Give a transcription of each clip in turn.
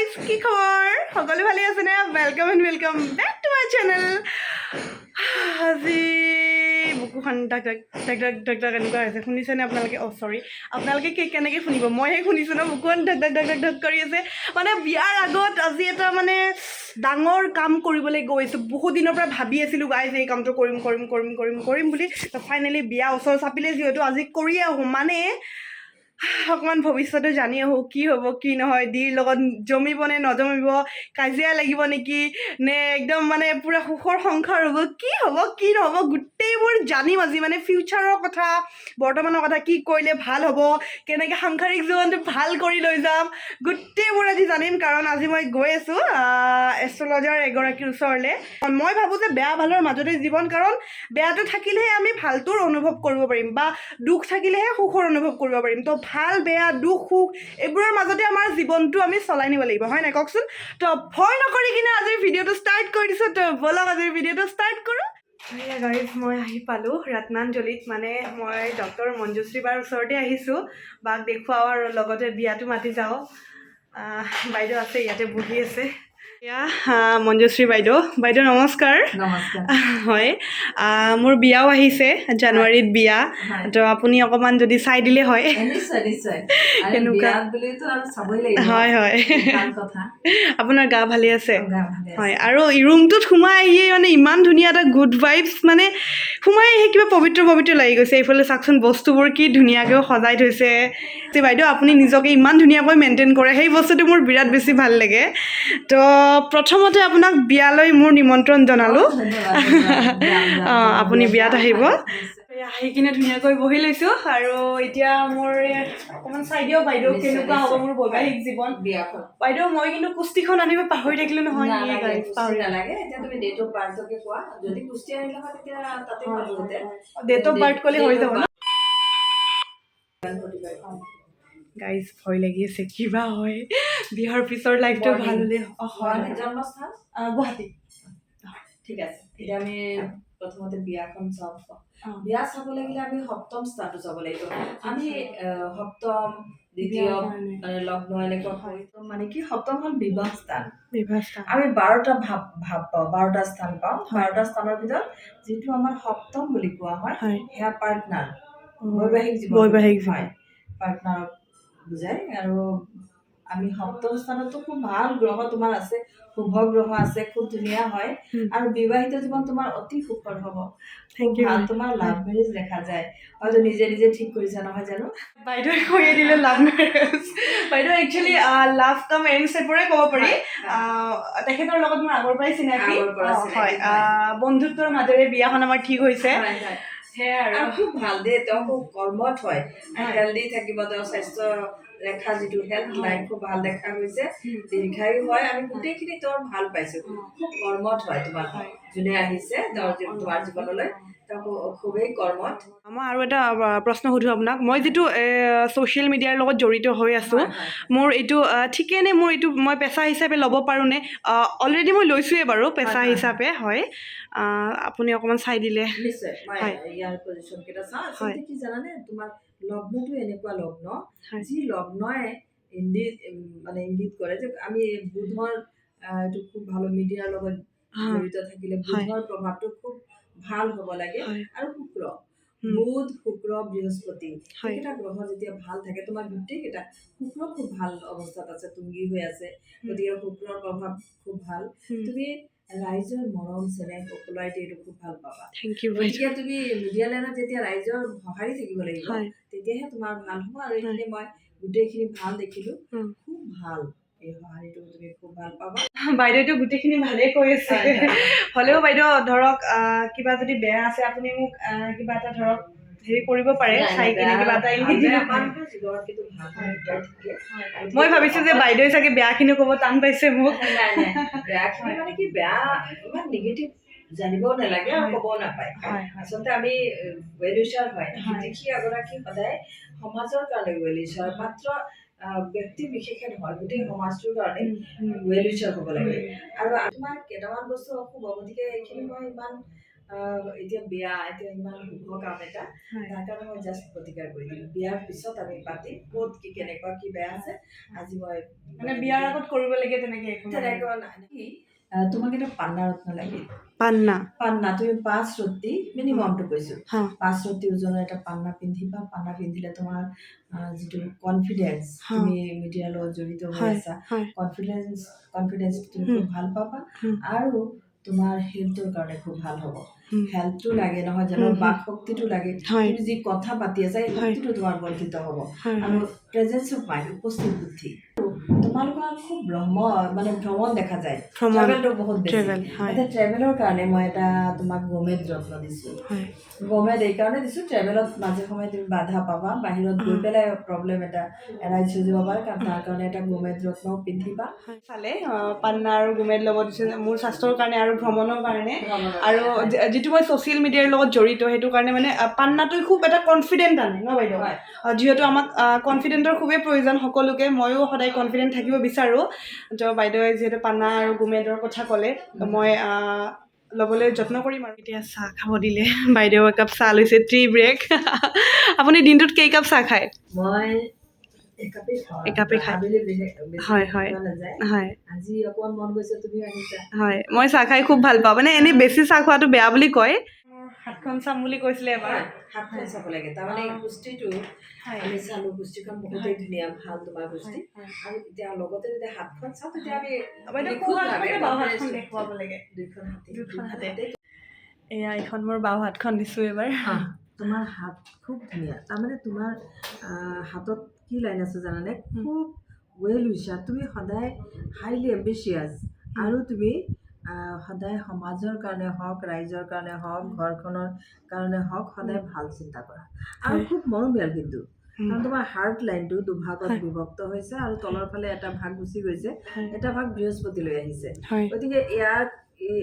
Guys কি খবৰ? সকলো ভালে আছেনে welcome and welcome back to my channel আজি বুকুখন ডাক ডাক ডাক ডাক ডাক ডাক এনেকুৱা হৈছে। শুনিছেনে আপোনালোকে? অ' চৰি আপোনালোকে কি কেনেকৈ শুনিব? মইহে শুনিছোঁ ন? বুকুখন ডাক ডাক ডাক ডাক ডাক কৰি আছে। মানে বিয়াৰ আগত আজি এটা মানে ডাঙৰ কাম কৰিবলৈ গৈছোঁ। বহুত দিনৰ পৰা ভাবি আছিলোঁ গাইজ এই কামটো কৰিম কৰিম কৰিম কৰিম কৰিম বুলি। ফাইনেলি বিয়া ওচৰ চাপিলে, যিহেতু আজি কৰিয়ে আহোঁ। মানে অকণমান ভৱিষ্যতে জানি আহোঁ কি হ'ব কি নহয় ডিৰ লগত জমিব নে নজমিব কাজিয়া লাগিব নেকি নে একদম মানে পূৰা সুখৰ সংসাৰ হ'ব কি হ'ব কি নহ'ব গোটেইবোৰ জানিম আজি মানে ফিউচাৰৰ কথা বৰ্তমানৰ কথা কি কৰিলে ভাল হ'ব কেনেকৈ সাংসাৰিক জীৱনটো ভাল কৰি লৈ যাম গোটেইবোৰ আজি জানিম কাৰণ আজি মই গৈ আছোঁ এষ্ট্ৰলজাৰ এগৰাকীৰ ওচৰলৈ। মই ভাবোঁ যে বেয়া ভালৰ মাজতে জীৱন কাৰণ বেয়াটো থাকিলেহে আমি ভালটোৰ অনুভৱ কৰিব পাৰিম বা দুখ থাকিলেহে সুখৰ অনুভৱ কৰিব পাৰিম। তো ভালো, বেয়া, দুখ, সুখ, এইবোৰৰ মাজতে আমাৰ জীৱনটো আমি চলাই নিব লাগিব। হয় নাই কওকচোন? তো ভয় নকৰি কিনে আজিৰ ভিডিঅ'টো ষ্টাৰ্ট কৰি দিছোঁ। তো ব'লক আজিৰ ভিডিঅ'টো ষ্টাৰ্ট কৰোঁ। এয়া গাড়ীত মই আহি পালোঁ ৰত্নাঞ্জলিত। মানে মই ডক্টৰ মঞ্জুশ্ৰী বাৰ ওচৰতে আহিছোঁ। বাক দেখুৱাওঁ আৰু লগতে বিয়াটো মাতি যাওঁ। বাইদেউ আছে, ইয়াতে বহি আছে। এয়া মঞ্জুশ্ৰী বাইদেউ। বাইদেউ নমস্কাৰ। হয়। মোৰ বিয়াও আহিছে জানুৱাৰীত বিয়া। তো আপুনি অকণমান যদি চাই দিলে হয়। কেনেকুৱা? হয় হয়। আপোনাৰ গা ভালে আছে। হয় আৰু ৰুমটোত সোমাই আহিয়ে মানে ইমান ধুনীয়া এটা গুড ভাইবছ মানে সোমাই আহি কিবা পবিত্ৰ পবিত্ৰ লাগি গৈছে। এইফালে চাওকচোন বস্তুবোৰ কি ধুনীয়াকৈ সজাই থৈছে। বাইদেউ আপুনি নিজকে ইমান ধুনীয়াকৈ মেইনটেইন কৰে। সেই বস্তুটো মোৰ বিৰাট বেছি ভাল লাগে। তো প্ৰথমতে আপোনাক বিয়ালৈ মোৰ নিমন্ত্ৰণ জনালোঁ। অঁ আপুনি বিয়াত আহিব। আহি কিনে ধুনীয়াকৈ বহি লৈছোঁ আৰু এতিয়া মোৰ অকণমান চাই দিয়ক বাইদেউ কেনেকুৱা হ'ব মোৰ বৈবাহিক জীৱন। বাইদেউ মই কিন্তু কুস্তিখন আনিব পাহৰি থাকিলোঁ নহয়। নালাগে এতিয়া তুমি পাৰ্থকে কোৱা। যদি ডেট অফ বাৰ্থ ক'লে হৈ যাব গাইজ ভয় লাগি আছে কিবা হয়। বিয়াৰ পিছৰ লাইফটো ভালো হ'লে অঁ জন্মস্থান? গুৱাহাটী। ঠিক আছে। এতিয়া আমি প্ৰথমতে বিয়াখন চাওঁ। বিয়া চাব লাগিলে আমি সপ্তম স্থানটো চাব লাগিব। আমি সপ্তম দ্বিতীয়। মানে লগ্ন এনেকুৱা হয়। মানে কি সপ্তম হ'ল বিবাহ স্থান। বিভাস্তা আমি বাৰটা ভাৱ ভাৱ পাওঁ বাৰটা স্থান পাওঁ। বাৰটা স্থানৰ ভিতৰত যিটো আমাৰ সপ্তম বুলি কোৱা হয় হয়। সেয়া পাৰ্টনাৰ বৈবাহিক জীৱন বৈবাহিক হয়। পাৰ্টনাৰক বুজায় আৰু আমি সপ্তম স্থানতো খুব ভালো গ্ৰহ তোমাৰ আছে শুভ গ্ৰহ আছে খুব ধুনীয়া হয়। আৰু বিবাহিত জীৱন তোমাৰ অতি সুখৰ হ'ব। ভালো তোমাৰ লাভ মেৰেজ দেখা যায়। হয়তো নিজে নিজে ঠিক কৰিছা নহয় জানো? বাইদেৱে কৈয়ে দিলে লাভ মেৰেজ বাইদেউ একচুৱেলি লাভ কাম এৰেঞ্জ টাইপৰে ক'ব পাৰি। তেখেতৰ লগত মোৰ আগৰ পৰাই চিনাকি। হয়। বন্ধুত্বৰ মাজেৰে বিয়াখন আমাৰ ঠিক হৈছে। আৰু আৰু খুব ভালো দেই তেওঁ খুব কৰ্মত হয়। হয়। হেল্ডি থাকিব তেওঁ স্বাস্থ্য ৰেখা যিটো হেল্থ হয়। লাইন খুব ভালো দেখা হৈছে। দীৰ্ঘায়ু হয় আমি গোটেইখিনি তেওঁৰ ভালো পাইছো। খুব কৰ্মত হয় তোমাৰ। যোনে আহিছে তেওঁৰ তোমাৰ জীৱনলৈ। খুবেই কৰ্মত মই আৰু এটা প্ৰশ্ন সুধোঁ আপোনাক মই যিটো ছ'চিয়েল মিডিয়াৰ লগত জড়িত হৈ আছোঁ। মোৰ এইটো আহ, ঠিকেই নে মোৰ এইটো মই পেচা হিচাপে ল'ব পাৰোঁনে অলৰেডি মই লৈছোঁৱেই বাৰু পেচা। হিচাপে হয় আপুনি অকণমান চাই দিলে নিশ্চয় মই হয়। ইয়াৰ পজিশ্যন কেইটা চাওঁ হয়। আচলতে কি জানানে তোমাৰ লগ্নটো এনেকুৱা লগ্ন। যি লগ্নই ইংগিত মানে ইংগিত কৰে যে আমি বুধৰ এইটো খুব ভাল মিডিয়াৰ লগত জড়িত থাকিলে। বুধৰ প্ৰভাৱটো খুব ভালো হ'ব লাগে আৰু শুক্ৰ। বুধ শুক্ৰ বৃহস্পতি। এইকেইটা গ্ৰহ যেতিয়া ভালো থাকে তোমাৰ গোটেইকেইটা শুক্ৰ খুব ভালো অৱস্থাত আছে তুংগী হৈ আছে। গতিকে শুক্ৰৰ প্ৰভাৱ খুব ভালো। তুমি ৰাইজৰ মৰম চেনেহ সকলোৰে এইটো খুব ভালো পাবা। গতিকে তুমি মিডিয়া লাইনত যেতিয়া ৰাইজৰ সঁহাৰি থাকিব লাগিব তেতিয়াহে তোমাৰ ভালো হ'ব আৰু এইখিনি মই গোটেইখিনি ভালো দেখিলো। খুব ভালো। বাইদেউতো গোটেইখিনি ভালেই কৈ আছে। হ'লেও বাইদেউ ধৰক কিবা যদি বেয়া আছে আপুনি মোক কিবা এটা ধৰক হেৰি কৰিব পাৰে চাই কিনে কিবা এটা। মই ভাবিছোঁ যে বাইদেৱে চাগে বেয়াখিনি ক'ব টান পাইছে মোক। বেয়াখিনি মানে কি বেয়া ইমান নিগেটিভ জানিবও নালাগে আৰু ক'বও নাপায়। আচলতে আমি ৱেলুচাৰ হয়। জ্যোতিষী এগৰাকী সদায় সমাজৰ কাৰণে ৱেলুচাৰ মাত্ৰ ব্যক্তি বিশেষে নহয় গোটেই সমাজটোৰ কাৰণে ৱেল উইচাৰ হ'ব লাগে। আৰু তোমাৰ কেইটামান বস্তু অশুভ গতিকে এইখিনি মই ইমান এতিয়া বিয়া এতিয়া ইমান শুভ কাম এটা তাৰ কাৰণে মই জাষ্ট প্ৰতিকাৰ কৰি দিম। বিয়াৰ পিছত আমি পাতিম ক'ত কি কেনেকুৱা কি বেয়া আছে আজি মই মানে বিয়াৰ আগত কৰিব লাগে তেনেকে। তেনেকুৱা নাই। তোমাক এটা পান্না ৰত্ন লাগে। পান্না। পান্না তুমি পাঁচ ৰত্তি মিনিমামটো কৈছো। পাঁচ ৰত্তি ওজনৰ এটা পান্না পিন্ধিবা পান্না পিন্ধিলে তোমাৰ যিটো কনফিডেঞ্চ। তুমি মিডিয়াৰ লগত জড়িত হৈ আছা। কনফিডেঞ্চ কনফিডেঞ্চ তুমি খুব ভালো পাবা। আৰু তোমাৰ হেল্থৰ কাৰণে খুব ভালো হ'ব। হেল্থটো লাগে নহয় জানো। বাক শক্তিটো লাগে। তুমি যি কথা পাতি আছা এই শক্তিটো তোমাৰ বৰ্ধিত হ'ব। আৰু প্ৰেজেঞ্চ অফ মাইণ্ড উপস্থিত বুদ্ধি। তোমালোকৰ খুব ভ্ৰম মানে ভ্ৰমণ দেখা যায়। ট্ৰেভেলটো বহুত বেছি। এতিয়া ট্ৰেভেলৰ কাৰণে মই এটা তোমাক গোমেদ যত্ন দিছোঁ। গমেদ এইকাৰণে দিছোঁ ট্ৰেভেলত মাজে সময়ে তুমি বাধা পাবা বাহিৰত গৈ পেলাই প্ৰব্লেম এটা এৰাইজ হৈ যাব পাৰে কাৰণ তাৰ কাৰণে এটা গোমেদ ৰত্নও পিন্ধিবা। চালে পান্না আৰু গুমেদ ল'ব দিছে মোৰ স্বাস্থ্যৰ কাৰণে আৰু ভ্ৰমণৰ কাৰণে। আৰু যিটো মই ছ'চিয়েল মিডিয়াৰ লগত জড়িত সেইটো কাৰণে মানে পান্নাটোৱে খুব এটা কনফিডেণ্ট আনে ন বাইদেউ? হয়। যিহেতু আমাক কনফিডেণ্টৰ খুবেই প্ৰয়োজন সকলোকে ময়ো সদায় কনফিডেণ্ট থাকিব বিচাৰোঁ। তো বাইদেৱে যিহেতু পান্না আৰু গুমেদৰ কথা ক'লে মই ল'বলৈ যত্ন কৰিম আৰু। এতিয়া চাহ খাব দিলে। বাইদেউ একাপ চাহ লৈছে টি ব্ৰেক আপুনি দিনটোত কেইকাপ চাহ খায়? মই হয়। মই চাহ খাই খুব ভাল পাওঁ। মানে এনেই বেছি চাহ খোৱাটো বেয়া বুলি কয়। হাতখন চাম বুলি কৈছিলে এবাৰ। হাতখন চাব লাগে। তাৰমানে এই হয়। আমি চালো কুস্তিখন বহুতেই ধুনীয়া ভালো তোমাৰ হয়। আৰু এতিয়া লগতে যদি হাতখন চাওঁ তেতিয়া আমি। দেখুৱাব লাগে? দুইখন হাতে দুইখন হাতে। এয়া এইখন মোৰ বাওঁ হাতখন দিছোঁ এবাৰ। তোমাৰ হাত খুব ধুনীয়া। তাৰমানে তোমাৰ হাতত কি লাইন আছে জানানে? খুব ৱেল উইচাৰ তুমি সদায় হাইলি এম্বিচিয়াছ আৰু তুমি সদায় সমাজৰ কাৰণে হওক ৰাইজৰ কাৰণে হওক ঘৰখনৰ কাৰণে হওক সদায় ভালো চিন্তা কৰা। আৰু খুব মৰমীয়াল কিন্তু। কাৰণ তোমাৰ হাৰ্ট লাইনটো দুভাগত বিভক্ত হৈছে আৰু তলৰ ফালে এটা ভাগ গুচি গৈছে এটা ভাগ বৃহস্পতিলৈ আহিছে। গতিকে ইয়াক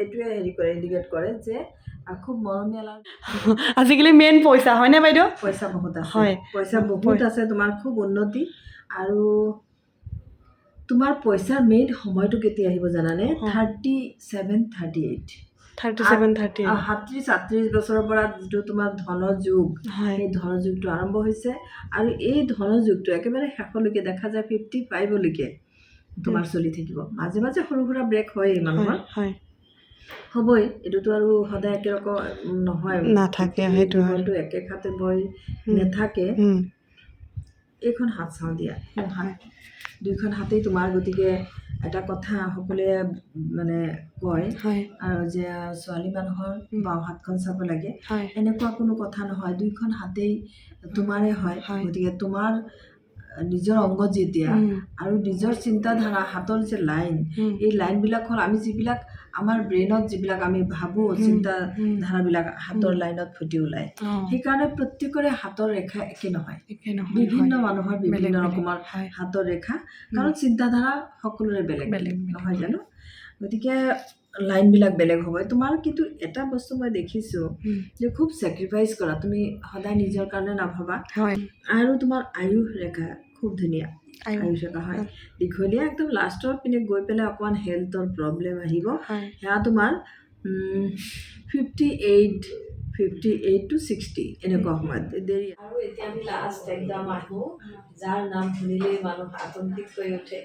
এইটোৱে হেৰি কৰে ইণ্ডিকেট কৰে যে খুব মৰমীয়াল আজিকালি মেইন পইচা হয়নে বাইদেউ? পইচা বহুত আছে। হয়। পইচা বহুত আছে তোমাৰ খুব উন্নতি। আৰু তোমাৰ পইচাৰ মেইন সময়টো কেতিয়া আহিব জানানে? Thirty seven thirty eight thirty seven thirty সাতত্ৰিছ আঠত্ৰিছ বছৰৰ পৰা যিটো তোমাৰ ধনৰ যুগ সেই ধনৰ যুগটো আৰম্ভ হৈছে। আৰু এই ধনৰ যুগটো একেবাৰে শেষলৈকে দেখা যায় ফিফটি ফাইভলৈকে তোমাৰ চলি থাকিব। মাজে মাজে সৰু সুৰা ব্ৰেক হয়েই মানুহৰ। হ'বই এইটোতো আৰু সদায় একেৰকম নহয়। নাথাকে, সেইটো হয়। জীৱনটো একে খাতে বৈ উম, নাথাকে। এইখন হাত চাওঁ দিয়া। সোঁ হাত দুইখন হাতেই তোমাৰ গতিকে এটা কথা সকলোৱে মানে কয়। আৰু যে ছোৱালী মানুহৰ। বাওঁ হাতখন চাব লাগে। এনেকুৱা কোনো কথা নহয়। দুইখন হাতেই তোমাৰে হয়। হয়। গতিকে তোমাৰ নিজৰ অংগ যেতিয়া আৰু নিজৰ চিন্তাধাৰা হাতৰ যে লাইন এই লাইনবিলাক হ'ল আমি যিবিলাক আমাৰ ব্ৰেইনত যিবিলাক আমি ভাবোঁ চিন্তাধাৰাবিলাক হাতৰ লাইনত ফুটি ওলায়। সেইকাৰণে প্ৰত্যেকৰে হাতৰ ৰেখা একে নহয়। নহয় বিভিন্ন মানুহৰ বিভিন্ন ৰকমৰ হাতৰ ৰেখা। কাৰণ চিন্তাধাৰা সকলোৰে বেলেগ বেলেগ নহয় জানো? গতিকে লাইনবিলাক বেলেগ হ'ব। তোমাৰ কিন্তু এটা বস্তু মই দেখিছোঁ যে খুব ছেক্ৰিফাইচ কৰা তুমি সদায় নিজৰ কাৰণে নাভাবা। হয়। আৰু তোমাৰ আয়ুস ৰেখা খুব ধুনীয়া। আয়ু আয়ুস ৰেখা হয়। দীঘলীয়া একদম লাষ্টৰ পিনে গৈ পেলাই অকণমান হেল্থৰ প্ৰব্লেম আহিব। সেয়া তোমাৰ fifty eight fifty eight to sixty এনেকুৱা সময়ত। দেৰি। আৰু এতিয়া আমি লাষ্ট একদম আহোঁ। যাৰ নাম শুনিলেই মানুহ আতংকিত হৈ উঠে।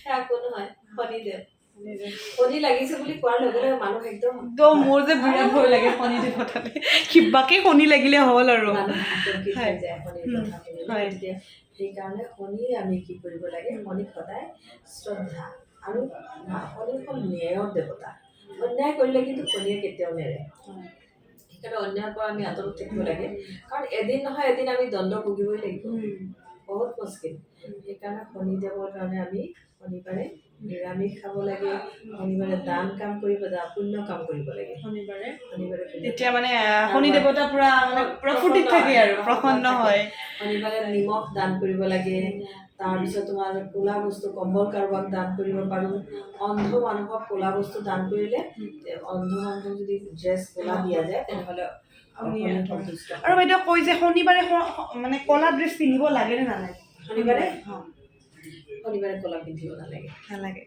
সেয়া কোনো নহয় শনিদেৱ। শনি একদম মোৰ যে বিৰাট ভয় লাগে শনি দেৱতালে কিবাকে শনি লাগিলে হ'ল আৰু। হয়। সেইকাৰণে শনি আমি কি কৰিব লাগে শনিক সদায় শ্ৰদ্ধা আৰু শনি হ'ল ন্যায়ৰ দেৱতা। অন্যায় কৰিলে কিন্তু শনিয়ে কেতিয়াও নেৰে। সেইকাৰণে অন্যায়ৰ পৰা আমি আঁতৰত থাকিব লাগে। কাৰণ এদিন নহয় এদিন আমি দণ্ড ভুগিবই লাগিব। বহুত মুস্কিল। সেইকাৰণে শনিদেৱৰ কাৰণে আমি শনিবাৰে নিৰামিষ খাব লাগে শনিবাৰে দান কাম কৰিব যা পুণ্য কাম কৰিব লাগে। শনিবাৰে। শনিবাৰে তেতিয়া মানে শনি দেৱতা পুৰা মানে পুৰা ফূৰ্তিত থাকে আৰু প্ৰসন্ন হয়। শনিবাৰে নিমখ দান কৰিব লাগে। তাৰপিছত তোমাৰ ক'লা বস্তু কম্বল কাৰোবাক দান কৰিব পাৰোঁ। অন্ধ মানুহক ক'লা বস্তু দান কৰিলে অন্ধ মানুহক যদি ড্ৰেছ ক'লা দিয়া যায় তেনেহ'লে। আৰু বাইদেউ কৈ যে শনিবাৰে মানে কলা ড্ৰেছ পিন্ধিব লাগে নে নালাগে? শনিবাৰে? শনিবাৰে ক'লা পিন্ধিব নালাগে। নালাগে।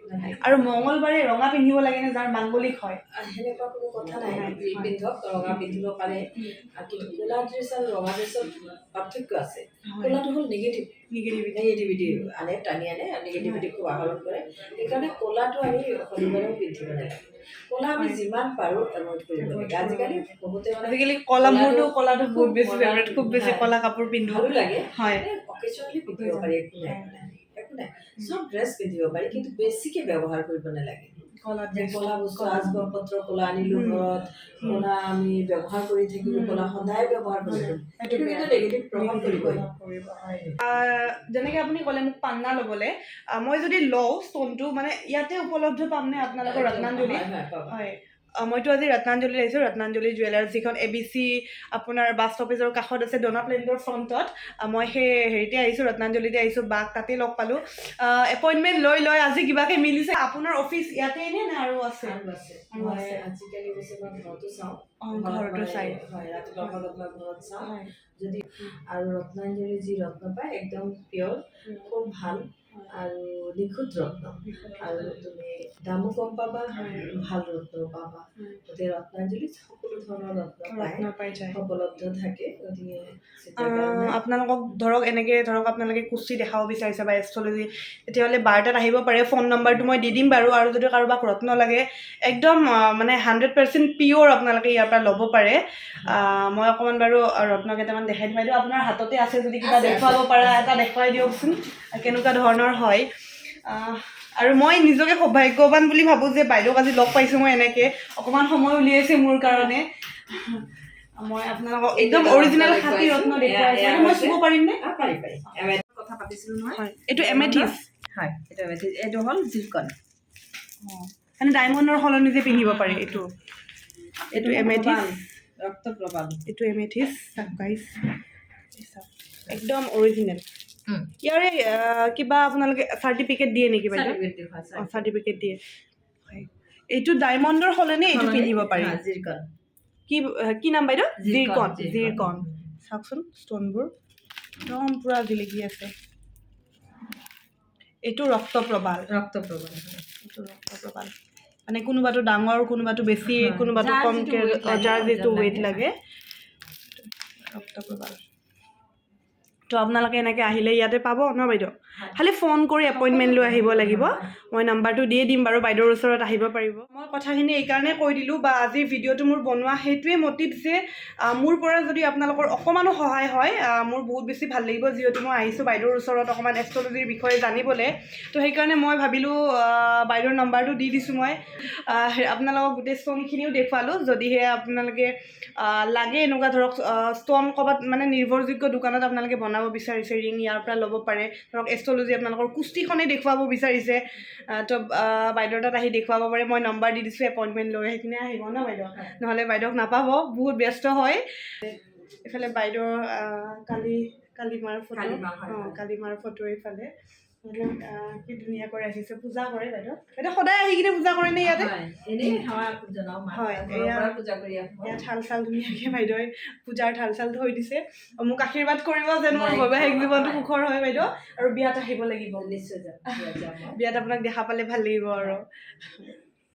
আৰু মঙলবাৰে ৰঙা পিন্ধিব লাগে নে যাৰ মাংগলিক হয়? সেনেকুৱা কোনো কথা নাই। পিন্ধক ৰঙা পিন্ধিব পাৰে কিন্তু ক'লা ড্ৰেছ আৰু ৰঙা ড্ৰেছত পাৰ্থক্য আছে। ক'লাটো হ'ল নিগেটিভ নিগেটিভ নিগেটিভিটি আনে টানি আনে নিগেটিভিটি খুব আহৰণ কৰে। সেইকাৰণে ক'লাটো আমি শনিবাৰেও পিন্ধিব নালাগে। ক'লা আমি যিমান পাৰোঁ এভইড কৰিব লাগে। আজিকালি বহুতে মানে আজিকালি কলা মোৰতো কলাটো- বহুত বেছি ফেভৰেট খুব বেছি কলা কাপোৰ পিন্ধো। লাগে। হয়। অকেচনেলি পিন্ধিব পাৰি একো নাই। নাই চব ড্ৰেছ পিন্ধিব পাৰি কিন্তু বেছিকে ব্যৱহাৰ কৰিব নালাগে। কলা বস্তু আচবাব পত্ৰ ক'লা আনিলো ঘৰত ক'লা আমি ব্যৱহাৰ কৰি থাকিলো ক'লা সদায় ব্যৱহাৰ কৰিলো নিগেটিভ প্ৰভাৱ আহ, যেনেকে আপুনি ক'লে মোক পান্না ল'বলৈ মই যদি লওঁ ষ্ট'নটো মানে ইয়াতে উপলব্ধ পামনে আপোনালোকৰ ৰত্নাঞ্জলি? হয়, মইতো আজি ৰত্নাঞ্জলি আহিছোঁ ৰত্নাঞ্জলি জুৱেলাৰ্ছ যিখন এ বি চি আপোনাৰ বাছ ষ্টপেজৰ কাষত আছে ডনা প্লেণ্টৰ ফ্ৰণ্টত মই সেই হেৰিতে আহিছোঁ ৰত্নাঞ্জলিতে আহিছোঁ বাক তাতে লগ পালোঁ। এপইণ্টমেণ্ট লৈ লৈ আজি কিবাকে মিলিছে। আপোনাৰ অফিচ ইয়াতেই নে নে আৰু আছে? আৰু আছে আৰু মই আছে। আজিকালি অৱশ্যে মই ঘৰতো চাওঁ। অঁ ঘৰত ঘৰতো মই- চাই হয় ৰাতিপুৱা ভাগত মই ঘৰত চাওঁ। হয়। যদি আৰু ৰত্নাঞ্জলি যি ৰত্ন পায় একদম পিয়ৰ খুব ভাল আৰু নিখুঁত ৰত্ন। আৰু তুমি দামো কম পাবা ভালো ৰত্ন পাবা। গতিকে ৰত্নাঞ্জলিত সকলো ধৰণৰ ৰত্ন পাই উপলব্ধ থাকে। গতিকে আপোনালোকক ধৰক এনেকৈ ধৰক আপোনালোকে কুস্তি দেখাব বিচাৰিছে বা এষ্ট্ৰলজি তেতিয়াহ'লে বাৰটাত আহিব পাৰে। ফোন নম্বৰটো মই দি দিম বাৰু আৰু যদি কাৰোবাক ৰত্ন লাগে একদম মানে হাণ্ড্ৰেড পাৰ্চেণ্ট পিয়'ৰ আপোনালোকে ইয়াৰ পৰা ল'ব পাৰে। মই অকণমান বাৰু ৰত্ন কেইটামান দেখাই দিম। বাইদেউ আপোনাৰ হাততে আছে যদি কিবা দেখুৱাব পাৰা এটা দেখুৱাই দিয়কচোন। কেনেকুৱা ধৰণৰ হয়। আৰু মই নিজকে সৌভাগ্যৱান বুলি ভাবোঁ যে বাইদেউক আজি লগ পাইছোঁ মই এনেকৈ। অকণমান সময় উলিয়াইছে মোৰ কাৰণে। মই আপোনালোকক একদম অৰিজিনেল খাতি ৰত্ন দেখুৱাইছো। মই চুব পাৰিমনে কথা পাতিছিলোঁ নহয়। এইটো এমেথিছ হয় এইটো এমেথিছ এইটো হ'ল জিৰকন মানে ডায়মণ্ডৰ সলনি যে পিন্ধিব পাৰি এইটো। এইটো এমেথিছ ৰক্ত প্ৰবাল এইটো এমেথিছ চাওক গাইছ একদম অৰিজিনেল ইয়াৰে কিবা আপোনালোকে চাৰ্টিফিকেট দিয়ে নেকি বাইদেউ? চাৰ্টিফিকেট দিয়ে এইটো ডায়মণ্ডৰ সলনি এইটো পিন্ধিব পাৰি? কি কি নাম বাইদেউ? জিৰকন। জিৰকন চাওকচোন ষ্ট'নবোৰ একদম পূৰা জিলিকি আছে। এইটো ৰক্ত প্ৰবাল। ৰক্ত প্ৰবাল এইটো ৰক্ত প্ৰবাল। মানে কোনোবাটো ডাঙৰ কোনোবাটো বেছি কোনোবাটো কমকৈ যাৰ যিটো ৱেইট লাগে। লাগে। ৰক্ত প্ৰবাল। তো আপোনালোকে এনেকৈ আহিলে ইয়াতে পাব ন বাইদেউ? খালি ফোন কৰি এপইণ্টমেণ্ট লৈ আহিব লাগিব। মই নাম্বাৰটো দিয়ে দিম বাৰু বাইদেউৰ ওচৰত আহিব পাৰিব। মই কথাখিনি এইকাৰণে কৈ দিলোঁ বা আজিৰ ভিডিঅ'টো মোৰ বনোৱা সেইটোৱে মটিভ যে মোৰ পৰা যদি আপোনালোকৰ অকণমানো সহায় হয় মোৰ বহুত বেছি ভাল লাগিব যিহেতু মই আহিছোঁ বাইদেউৰ ওচৰত অকণমান এষ্ট্ৰলজিৰ বিষয়ে জানিবলৈ। তো সেইকাৰণে মই ভাবিলোঁ বাইদেউৰ নাম্বাৰটো দি দিছোঁ মই। আপোনালোকক গোটেই ষ্ট'নখিনিও দেখুৱালোঁ যদিহে আপোনালোকে লাগে এনেকুৱা ধৰক ষ্ট'ন ক'ৰবাত মানে নিৰ্ভৰযোগ্য দোকানত আপোনালোকে বনাব বিচাৰিছে ৰিং ইয়াৰ পৰা ল'ব পাৰে। ধৰক এষ্ট্ৰলজি আপোনালোকৰ কুস্তিখনেই দেখুৱাব বিচাৰিছে। তো বাইদেউৰ তাত আহি দেখুৱাব পাৰে মই নম্বৰ দি দিছোঁ এপইণ্টমেণ্ট লৈ আহি কিনে আহিব ন বাইদেউ? নহ'লে বাইদেউক নাপাব বহুত ব্যস্ত হয়। এইফালে বাইদেউৰ আহ, কালি কালি মাৰ ফটো অঁ হয়। কালি মাৰ ফটো এইফালে কি ধুনীয়াকৈ ৰাখিছে পূজা কৰে বাইদেউ বাইদেউ সদায় আহি কিনে পূজা ইয়াতে। হয়, কৰি আহোঁ ইয়াত থাল চাল ধুনীয়াকৈ বাইদেৱে পূজাৰ থাল চাল থৈ দিছে মোক আশীৰ্বাদ কৰিব যেন মোৰ বৈবাহিক জীৱনটো। সুখৰ হয় বাইদেউ আৰু বিয়াত আহিব লাগিব নিশ্চয়। বিয়াত আপোনাক দেখা পালে ভাল লাগিব আৰু